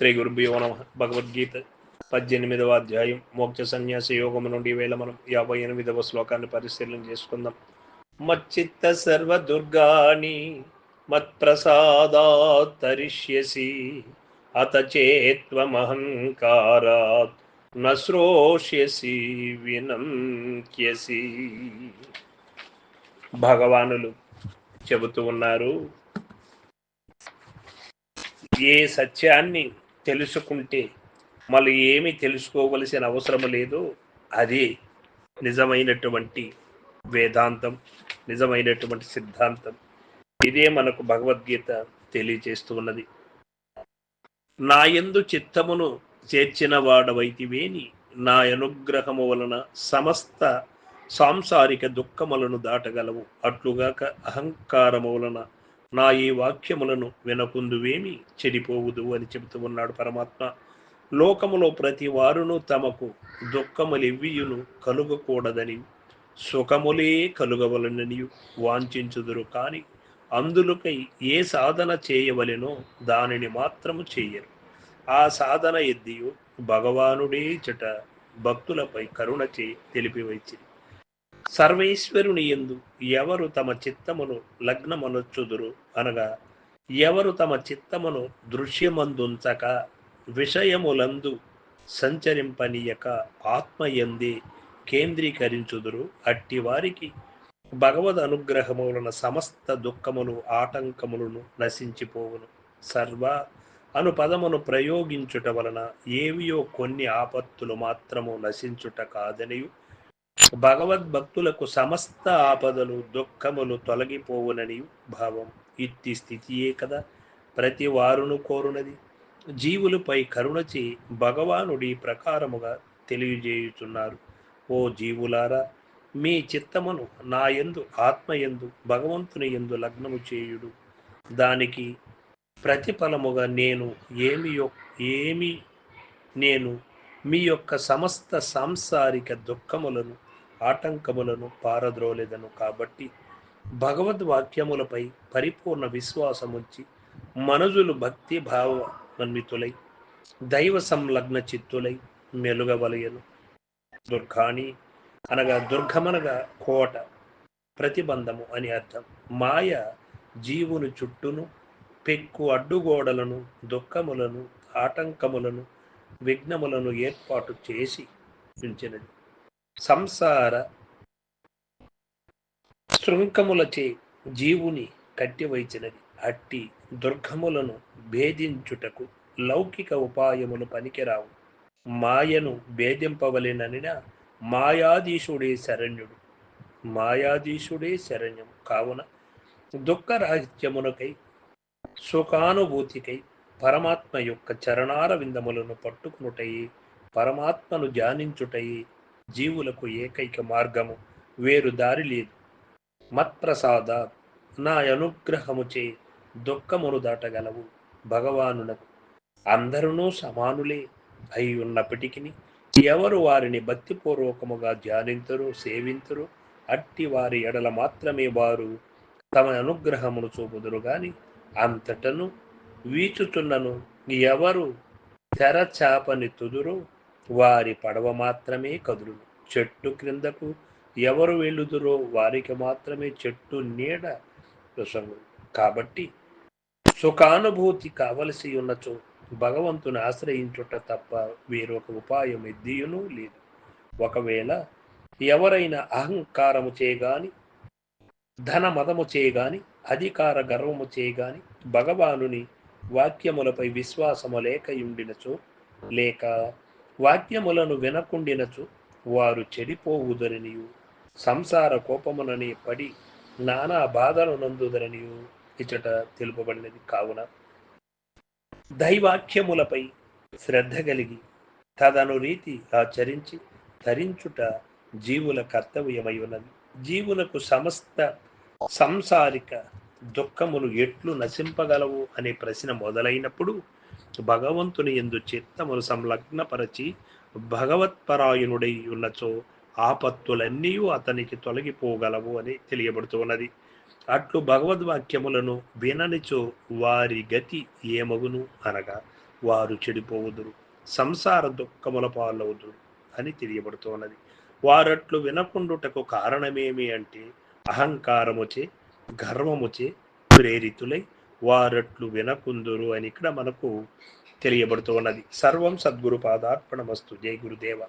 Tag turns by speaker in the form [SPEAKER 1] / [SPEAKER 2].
[SPEAKER 1] శ్రీ గురుభ్యో నమ. భగవద్గీత పద్దెనిమిదవ అధ్యాయం. మోక్ష సన్యాస యోగము నుండి వేళ మనం యాభై ఎనిమిదవ శ్లోకాన్ని పరిశీలన చేసుకుందాం. మచ్చిత్త సర్వ దుర్గాని మత్ప్రసాదాత్ తరిష్యసి అత చేత్వమహంకారాత్ నశ్రోష్యసి వినంక్యసి భగవానులు చెబుతూ ఉన్నారు ఏ సత్యాన్ని తెలుసుకుంటే మళ్ళీ ఏమి తెలుసుకోవలసిన అవసరం లేదు. అది నిజమైనటువంటి వేదాంతం నిజమైనటువంటి సిద్ధాంతం. ఇదే మనకు భగవద్గీత తెలియజేస్తూ ఉన్నది. నా ఎందు చిత్తమును చేర్చిన వాడవైతివేని నా అనుగ్రహము వలన సమస్త సాంసారిక దుఃఖములను దాటగలవు. అట్లుగాక అహంకారము వలన నా ఈ వాక్యములను వినకుందువేమి? చెడిపోవుదు అని చెబుతూ ఉన్నాడు పరమాత్మ. లోకములో ప్రతి వారును తమకు దుఃఖములెవ్వియును కలుగకూడదని సుఖములే కలుగవలనని వాంఛించుదురు కానీ అందులకై ఏ సాధన చేయవలెనో దానిని మాత్రము చేయరు. ఆ సాధన ఎద్దియు భగవానుడే చట భక్తులపై కరుణ చే తెలిపివచ్చింది సర్వేశ్వరుని ఎందు ఎవరు తమ చిత్తమును లగ్నమనొచ్చుదురు అనగా ఎవరు తమ చిత్తమును దృశ్యమందుంచక విషయములందు సంచరింపనీయక ఆత్మయందే కేంద్రీకరించుదురు. అట్టి వారికి భగవద్ అనుగ్రహము వలన సమస్త దుఃఖములు ఆటంకములను నశించిపోవును. సర్వ అను పదమును ప్రయోగించుట వలన ఏవియో కొన్ని ఆపత్తులు మాత్రము నశించుట కాదనియు. భగవద్భక్తులకు సమస్త ఆపదలు దుఃఖములు తొలగిపోవునని భావం. ఇట్టి స్థితియే కదా ప్రతి వారును కోరునది. జీవులపై కరుణచి భగవానుడి ప్రకారముగా తెలియజేయుచున్నారు. ఓ జీవులారా మీ చిత్తమును నా యందు ఆత్మయందు భగవంతుని ఎందు లగ్నము చేయుడు. దానికి ప్రతిఫలముగా నేను ఏమి ఏమి నేను మీ యొక్క సమస్త సాంసారిక దుఃఖములను ఆటంకములను పారద్రోలేదను. కాబట్టి భగవద్వాక్యములపై పరిపూర్ణ విశ్వాసముంచి మనుజులు భక్తి భావమన్వితులై దైవ సంలగ్న చిత్తులై మెలుగవలయను. దుర్గాని అనగా దుర్గమనగా కోట ప్రతిబంధము అని అర్థం. మాయ జీవుని చుట్టూను పెక్కు అడ్డుగోడలను దుఃఖములను ఆటంకములను విఘ్నములను ఏర్పాటు చేసి ఉంచినది. సంసార శృంఖములచే జీవుని కట్టివైచినది. అట్టి దుర్గములను భేదించుటకు లౌకిక ఉపాయములు పనికిరావు. మాయను భేదింపవలెననిన మాయాధీశుడే శరణ్యుడు. మాయాధీశుడే శరణ్యము కావున దుఃఖరాహిత్యమునకై సుఖానుభూతికై పరమాత్మ యొక్క చరణార విందములను పట్టుకునుటయి పరమాత్మను ధ్యానించుటయి జీవులకు ఏకైక మార్గము వేరు దారి లేదు. మత్ప్రసాద నా అనుగ్రహముచే దుఃఖమును దాటగలవు భగవానునకు. అందరూ సమానులే అయి ఉన్నప్పటికీ ఎవరు వారిని భక్తిపూర్వకముగా ధ్యానించరు సేవించరు అట్టి వారి ఎడల మాత్రమే వారు తమ అనుగ్రహమును చూపుదురు గాని అంతటను వీచుచున్నను. ఎవరు? తెరచాపని తుదురు వారి పడవ మాత్రమే కదులును చెట్టు క్రిందకు ఎవరు వెళ్ళుదురో వారికి మాత్రమే చెట్టు నీడ ప్రసంగు కాబట్టి సుఖానుభూతి కావలసి ఉన్నచో భగవంతుని ఆశ్రయించుట తప్ప వేరొక ఉపాయం ఎద్దియును లేదు. ఒకవేళ ఎవరైనా అహంకారము చేయగాని ధన మదము చేయగాని అధికార గర్వము చేయగాని భగవానుని వాక్యములపై విశ్వాసము లేకయుండినచు లేక వాక్యములను వినకుండినచు వారు చెడిపోవుదరనియు సంసార కోపమునని పడి నానా బాధలు నందుదరనియు ఇచ్చట తెలుపబడినది కావున దైవాక్యములపై శ్రద్ధ కలిగి తదను రీతి ఆచరించి ధరించుట జీవుల కర్తవ్యమై ఉన్నది. జీవులకు సమస్త సంసారిక దుఃఖములు ఎట్లు నశింపగలవు అనే ప్రశ్న మొదలైనప్పుడు భగవంతుని ఎందు చిత్తమును సంలగ్నపరచి భగవత్పరాయణుడై ఉన్నచో ఆపత్తులన్నీ అతనికి తొలగిపోగలవు అని తెలియబడుతున్నది. అట్లు భగవద్వాక్యములను విననిచో వారి గతి ఏమగును అనగా వారు చెడిపోవుదురు సంసార దుఃఖముల పాలవుదురు అని తెలియబడుతున్నది. వారట్లు వినకుండుటకు కారణమేమి అంటే అహంకారముచే గర్వముచే ప్రేరితులై వారట్లు వినకుందురు అని ఇక్కడ మనకు తెలియబడుతూ ఉన్నది. సర్వం సద్గురు పాదార్పణమస్తు. జై గురుదేవ.